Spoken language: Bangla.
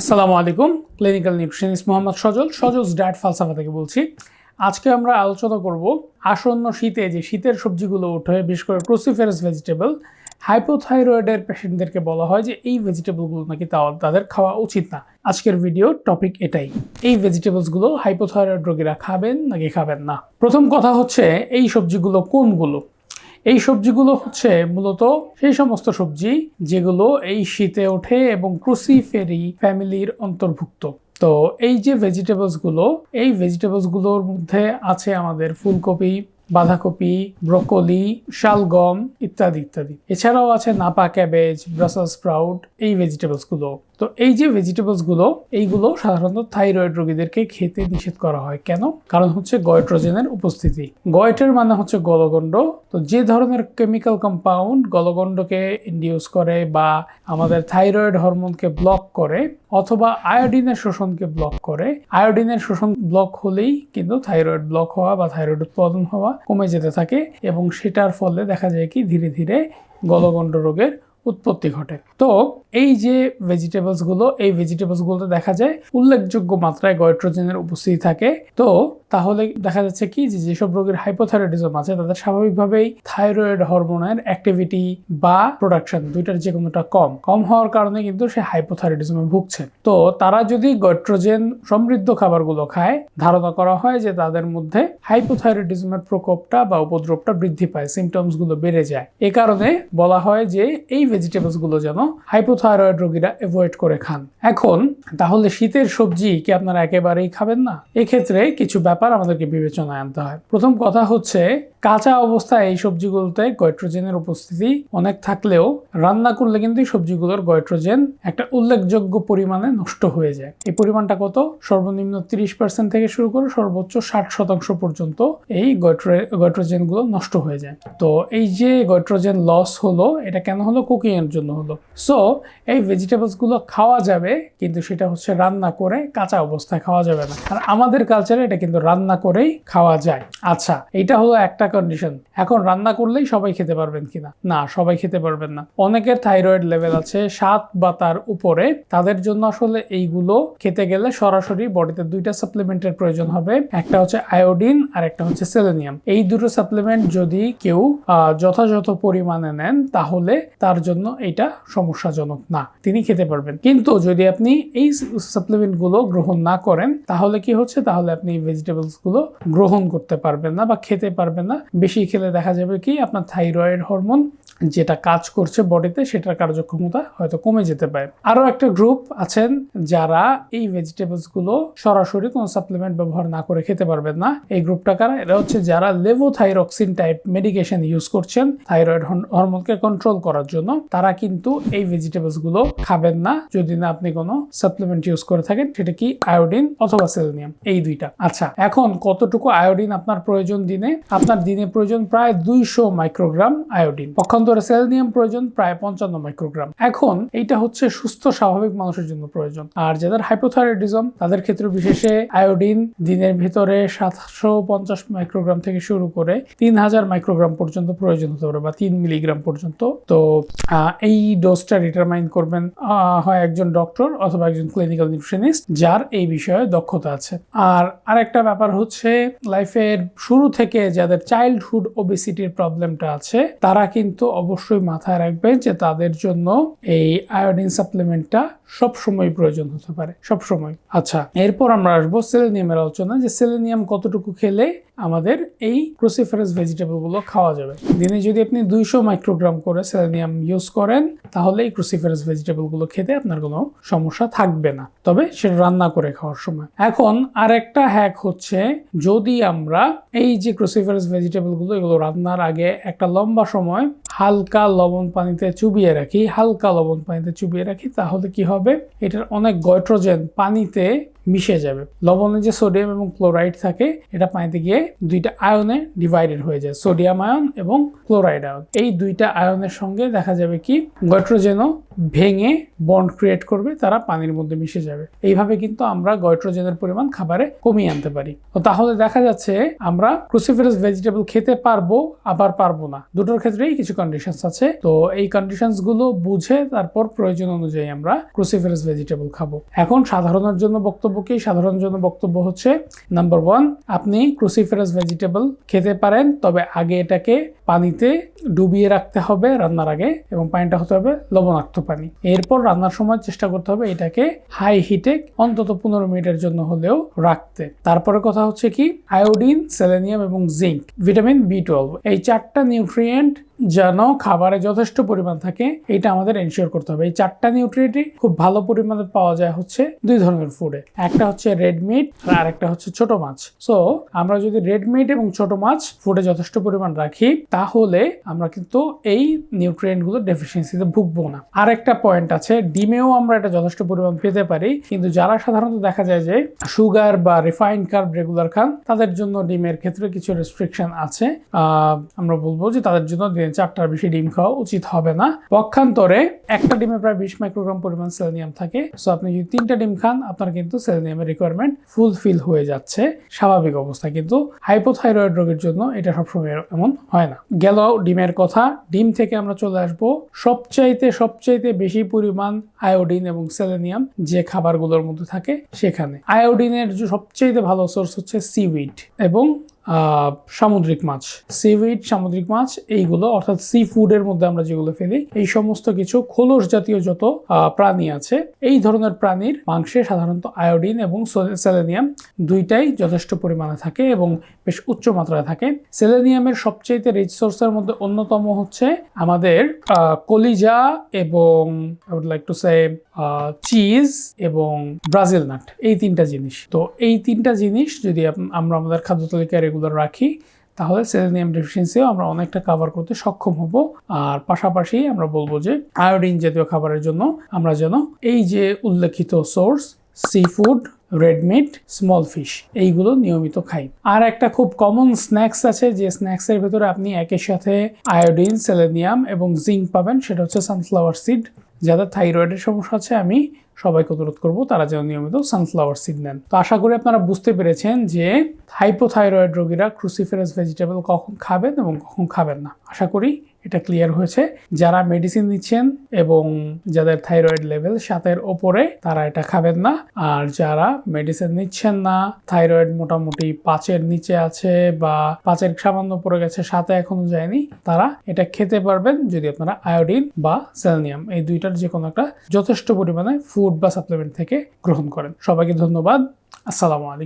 আসসালামু আলাইকুম clinical nutritionist Mohammad Sajal Sajal diet Falsafa থেকে বলছি। আজকে আমরা আলোচনা করব আসন্ন শীতে যে শীতের সবজিগুলো ওঠে, বিশেষ করে ক্রোসিফেরাস ভেজিটেবল হাইপোথাইরয়েডের পেশেন্টদেরকে বলা হয় যে এই ভেজিটেবলগুলো নাকি তাদের খাওয়া উচিত না। আজকের ভিডিও টপিক এটাই। এই ভেজিটেবলসগুলো হাইপোথাইরয়েড রোগীরা খাবেন নাকি খাবেন না? প্রথম কথা হচ্ছে, এই সবজিগুলো কোনগুলো? এই সবজিগুলো হচ্ছে মূলত সেই সমস্ত সবজি যেগুলো এই শীতে ওঠে এবং ক্রুসিফেরি ফ্যামিলির অন্তর্ভুক্ত। তো এই যে ভেজিটেবলসগুলো এই ভেজিটেবলসগুলোর মধ্যে আছে আমাদের ফুলকপি, বাঁধাকপি, ব্রকলি, শালগম ইত্যাদি ইত্যাদি। এছাড়াও আছে নাপা ক্যাবেজ ব্রাসেল স্প্রাউট এই ভেজিটেবলসগুলো তো এই যে ভেজিটেবলসগুলো এইগুলো সাধারণত থাইরয়েড রোগীদেরকে খেতে নিষেধ করা হয়। কেন? কারণ হচ্ছে গয়ট্রোজেনের উপস্থিতি। গয়টের মানে হচ্ছে গলগণ্ড। তো যে ধরনের কেমিক্যাল কম্পাউন্ড গলগণ্ডকে ইন্ডিউস করে বা আমাদের থাইরয়েড হরমোনকে ব্লক করে অথবা আয়োডিনের শোষণকে ব্লক করে আয়োডিনের শোষণ ব্লক হলেই কিন্তু থাইরয়েড ব্লক হওয়া বা থাইরয়েড উৎপাদন হওয়া কমে যেতে থাকে এবং সেটার ফলে দেখা যায় কি ধীরে ধীরে গলগণ্ড রোগের উৎপত্তি ঘটে। তো এই যে ভেজিটেবলসগুলো এই ভেজিটেবলসগুলোতে দেখা যায় উল্লেখযোগ্য মাত্রায় গয়ট্রোজেনের উপস্থিতি থাকে। তো তাহলে দেখা যাচ্ছে কি যে যেসব রোগীর হাইপোথাইরয়েডিজম আছে, তাদের স্বাভাবিকভাবেই থাইরয়েড হরমোনের অ্যাক্টিভিটি বা প্রোডাকশন দুইটার যে কোনোটা কম কম হওয়ার কারণে কিন্তু সে হাইপোথাইরয়েডিজমে ভুগছে। তো তারা যদি গয়ট্রোজেন সমৃদ্ধ খাবারগুলো খায়, ধারণা করা হয় যে তাদের মধ্যে হাইপোথাইরয়েডিজমের প্রকোপটা বা উপদ্রবটা বৃদ্ধি পায় সিমটমসগুলো বেড়ে যায়। এ কারণে বলা হয় যে এই ভেজিটেবলসগুলো যেন হাইপোথাইরয়েড রোগীরা অ্যাভয়েড করে খান। এখন, তাহলে শীতের সবজি কি আপনারা একেবারেই খাবেন না? এক্ষেত্রে কিছু ব্যাপার আমাদেরকে বিবেচনায় আনতে হয়। প্রথম কথা হচ্ছে কাঁচা অবস্থায় এই সবজিগুলোতে গয়ট্রোজেনের উপস্থিতি অনেক থাকলেও রান্না করলে কিন্তু এই সবজিগুলোর গয়ট্রোজেন একটা উল্লেখযোগ্য পরিমাণে নষ্ট হয়ে যায়। এই পরিমাণটা কত? সর্বনিম্ন তিরিশ পার্সেন্ট থেকে শুরু করে সর্বোচ্চ ষাট শতাংশ পর্যন্ত এই গয়ট্রোজেনগুলো নষ্ট হয়ে যায়। তো এই যে গয়ট্রোজেন লস হলো, এটা কেন হলো? কুকিং এর জন্য হলো। সো এই ভেজিটেবলসগুলো খাওয়া যাবে, কিন্তু সেটা হচ্ছে রান্না করে কাঁচা অবস্থায় খাওয়া যাবে না। আর আমাদের কালচারে এটা কিন্তু রান্না করেই খাওয়া যায়। আচ্ছা এটা হলো একটা কন্ডিশন এখন রান্না করলেই সবাই খেতে পারবেন কিনা? না, সবাই খেতে পারবেন না। অনেকের থাইরয়েড লেভেল আছে, সাত বা তার উপরে। তাদের জন্য আসলে এইগুলো খেতে গেলে সরাসরি বডিতে দুইটা সাপ্লিমেন্টের প্রয়োজন হবে। একটা হচ্ছে আয়োডিন আর একটা হচ্ছে সেলেনিয়াম এই দুটো সাপ্লিমেন্ট যদি কেউ যথাযথ পরিমাণে নেন, তাহলে তার জন্য এটা সমস্যাজনক না। তিনি খেতে পারবেন। কিন্তু যদি আপনি এই সাপ্লিমেন্টগুলো গ্রহণ না করেন, তাহলে কি হচ্ছে? তাহলে আপনি ভেজিটেবলসগুলো গ্রহণ করতে পারবেন না বা খেতে পারবেন না। বেশি খেলে দেখা যাবে কি আপনার থাইরয়েড হরমোন যেটা কাজ করছে বডিতে সেটার কার্যক্ষমতা হয়তো কমে যেতে পারে। আরও একটা গ্রুপ আছেন যারা এই ভেজিটেবলসগুলো সরাসরি কোনো সাপ্লিমেন্ট ব্যবহার না করে খেতে পারবেন না। এই গ্রুপটা কারা? এরা হচ্ছে যারা লেভোথাইরক্সিন টাইপ মেডিকেশন ইউজ করছেন থাইরয়েড হরমোনকে কন্ট্রোল করার জন্য। তারা কিন্তু এই ভেজিটেবলসগুলো খাবেন না যদি না আপনি কোনো সাপ্লিমেন্ট ইউজ করে থাকেন। সেটা কি? আয়োডিন অথবা সেলেনিয়াম। এই দুইটা। আচ্ছা এখন কতটুকু আয়োডিন আপনার প্রয়োজন দিনে? আপনার দিনে প্রয়োজন প্রায় দুইশো মাইক্রোগ্রাম আয়োডিন। পক্ষান্তরে সেলেনিয়াম প্রয়োজন প্রায় পঞ্চান্ন মাইক্রোগ্রাম। এখন এইটা হচ্ছে সুস্থ, স্বাভাবিক মানুষের জন্য প্রয়োজন। আর যাদের হাইপোথাইরয়েডিজম, তাদের ক্ষেত্রে বিশেষে আয়োডিন দিনের ভিতরে সাতশো পঞ্চাশ মাইক্রোগ্রাম থেকে শুরু করে তিন হাজার মাইক্রোগ্রাম পর্যন্ত প্রয়োজন হতে পারে বা তিন মিলিগ্রাম পর্যন্ত। তো এই ডোজটা ডিটারমাইন করবেন হয় একজন ডক্টর অথবা একজন ক্লিনিক্যাল নিউট্রিশনিস্ট যার এই বিষয়ে দক্ষতা আছে। আর আরেকটা ব্যাপার হচ্ছে লাইফের শুরু থেকে যাদের চাইল্ডহুড ওবেসিটির প্রবলেমটা আছে, তারা কিন্তু অবশ্যই মাথায় রাখবেন যে তাদের জন্য এই আয়োডিন সাপ্লিমেন্টটা সব সময় প্রয়োজন হতে পারে সব সময় আচ্ছা এরপর আমরা আসব সেলেনিয়ামের আলোচনা, যে সেলেনিয়াম কতটুকু খেলে আমাদের এই ক্রোসিফারাস ভেজিটেবলগুলো খাওয়া যাবে। দিনে যদি আপনি দুইশো মাইক্রোগ্রাম করে সেলেনিয়াম ইউজ করেন, তাহলে এই ক্রোসিফারাস ভেজিটেবলগুলো খেতে আপনার কোনো সমস্যা থাকবে না। তবে সেটা রান্না করে খাওয়ার সময়। এখন আরেকটা হ্যাক হচ্ছে, যদি আমরা এই যে ক্রোসিফারাস ভেজিটেবলগুলো, এগুলো রান্নার আগে একটা লম্বা সময় হালকা লবণ পানিতে চুবিয়ে রাখি, হালকা লবণ পানিতে চুবিয়ে রাখি, তাহলে কি হবে? এটার অনেক গয়ট্রোজেন পানিতে মিশে যাবে। লবণে যে সোডিয়াম এবং ক্লোরাইড থাকে, এটা পানিতে গিয়ে দুইটা আয়নে ডিভাইডেড হয়ে যায়, সোডিয়াম আয়ন এবং ক্লোরাইড আয়ন। এই দুইটা আয়নের সঙ্গে দেখা যাবে কি, গয়ট্রোজেনও ভেঙে বন্ড ক্রিয়েট করবে, তারা পানির মধ্যে মিশে যাবে। এইভাবে কিন্তু আমরা গয়ট্রোজেনের পরিমাণ খাবারে কমিয়ে আনতে পারি। তো তাহলে দেখা যাচ্ছে আমরা ক্রুসিফেরাস ভেজিটেবল খেতে পারব, আবার পারব না। দুটোর ক্ষেত্রেই কিছু কন্ডিশনস আছে। তো এই কন্ডিশনসগুলো বুঝে তারপর প্রয়োজন অনুযায়ী আমরা ক্রুসিফেরাস ভেজিটেবল খাব। এখন সাধারণের জন্য বক্তব্য কি সাধারণের জন্য বক্তব্য হচ্ছে নাম্বার ওয়ান আপনি ক্রুসিফেরাস ভেজিটেবল খেতে পারেন, তবে আগে এটাকে পানিতে ডুবিয়ে রাখতে হবে রান্নার আগে এবং পানিটা হতে হবে লবণাক্ত পানি। এরপর রান্নার সময় চেষ্টা করতে হবে এটাকে হাই হিটে অন্তত পনেরো মিনিটের জন্য হলেও রাখতে। তারপরে কথা হচ্ছে কি আয়োডিন সেলেনিয়াম এবং জিঙ্ক ভিটামিন বি টুয়েলভ এই চারটা নিউট্রিয়েন্ট যেন খাবারে যথেষ্ট পরিমাণ থাকে এটা আমাদের এনশিওর করতে হবে। এই চারটা নিউট্রিয়েন্টই খুব ভালো পরিমাণে পাওয়া যায় হচ্ছে দুই ধরনের ফুডে একটা হচ্ছে রেড মিট আর আরেকটা হচ্ছে ছোট মাছ। সো আমরা যদি রেড মিট এবং ছোট মাছ ফুডে যথেষ্ট পরিমাণ রাখি, তাহলে আমরা কিন্তু এই নিউট্রিয়েন্টগুলো ডেফিসিয়েন্সিতে ভুগবো না। আর একটা পয়েন্ট আছে, ডিমেও আমরা এটা যথেষ্ট পরিমাণ পেতে পারি, কিন্তু যারা সাধারণত দেখা যায় যে সুগার বা রিফাইন্ড কার্ব রেগুলার খান, তাদের জন্য ডিমের ক্ষেত্রে কিছু রেস্ট্রিকশন আছে। আমরা বলব যে তাদের জন্য চারটার বেশি ডিম খাওয়া উচিত হবে না। পক্ষান্তরে একটা ডিমে প্রায় বিশ মাইক্রোগ্রাম পরিমাণ সেলেনিয়াম থাকে। সো আপনি যদি তিনটা ডিম খান, আপনার কিন্তু সেলেনিয়ামের রিকোয়ারমেন্ট ফুলফিল হয়ে যাচ্ছে। স্বাভাবিক অবস্থা। কিন্তু হাইপোথাইরয়েড রোগের জন্য এটা সবসময় এমন হয় না। গেল ডিমের কথা। ডিম থেকে আমরা চলে আসব। সবচাইতে সবচাইতে বেশি পরিমাণ আয়োডিন এবং সেলেনিয়াম যে খাবারগুলোর মধ্যে থাকে সেখানে। আয়োডিনের সবচাইতে ভালো সোর্স হচ্ছে সিউইড এবং সামুদ্রিক মাছ সিউইড সামুদ্রিক মাছ, এইগুলো, অর্থাৎ সি ফুডের মধ্যে আমরা যেগুলো ফেলি, এই সমস্ত কিছু খোলস জাতীয় যত প্রাণী আছে, এই ধরনের প্রাণীর মাংসে সাধারণত আয়োডিন এবং সেলেনিয়াম দুইটাই যথেষ্ট পরিমাণে থাকে এবং বেশ উচ্চ মাত্রায় থাকে। সেলেনিয়ামের সবচেয়ে রিচ সোর্সের মধ্যে অন্যতম হচ্ছে আমাদের কলিজা এবং লাইক টু সে চিজ এবং ব্রাজিল নাট এই তিনটা জিনিস। তো এই তিনটা জিনিস যদি আমরা আমাদের খাদ্য তালিকায় রেগুলার রাখি, তাহলে সেলেনিয়াম ডেফিসিয়েন্সিও আমরা অনেকটা কভার করতে সক্ষম হব। আর পাশাপাশি আমরা বলব যে আয়োডিন জাতীয় খাবারের জন্য আমরা যেন এই যে উল্লেখিত source sea food red meat small fish এইগুলো নিয়মিত খাই। আর একটা খুব কমন স্ন্যাক্স আছে, যে স্ন্যাক্সের ভেতরে আপনি একের সাথে আয়োডিন সেলেনিয়াম এবং জিঙ্ক পাবেন, সেটা হচ্ছে সানফ্লাওয়ার সিড যাদের থাইরয়েডের সমস্যা আছে, আমি সবাইকে অনুরোধ করব তারা যেন নিয়মিত সানফ্লাওয়ার সিড নেন। তো আশা করি আপনারা বুঝতে পেরেছেন যে হাইপোথাইরয়েড রোগীরা ক্রুসিফেরাস ভেজিটেবল কখন খাবেন এবং কখন খাবেন না। আশা করি এটা ক্লিয়ার হয়েছে। যারা মেডিসিন নিচ্ছেন এবং যাদের থাইরয়েড লেভেল সাতের ওপরে, তারা এটা খাবেন না। আর যারা মেডিসিন নিচ্ছেন না থাইরয়েড মোটামুটি পাঁচের নিচে আছে বা পাঁচের সামান্য পড়ে গেছে সাথে এখনও যায়নি, তারা এটা খেতে পারবেন যদি আপনারা আয়োডিন বা সেলনিয়াম এই দুইটার যে কোনো একটা যথেষ্ট পরিমাণে ফুড বা সাপ্লিমেন্ট থেকে গ্রহণ করেন। সবাইকে ধন্যবাদ। আসসালামু আলাইকুম।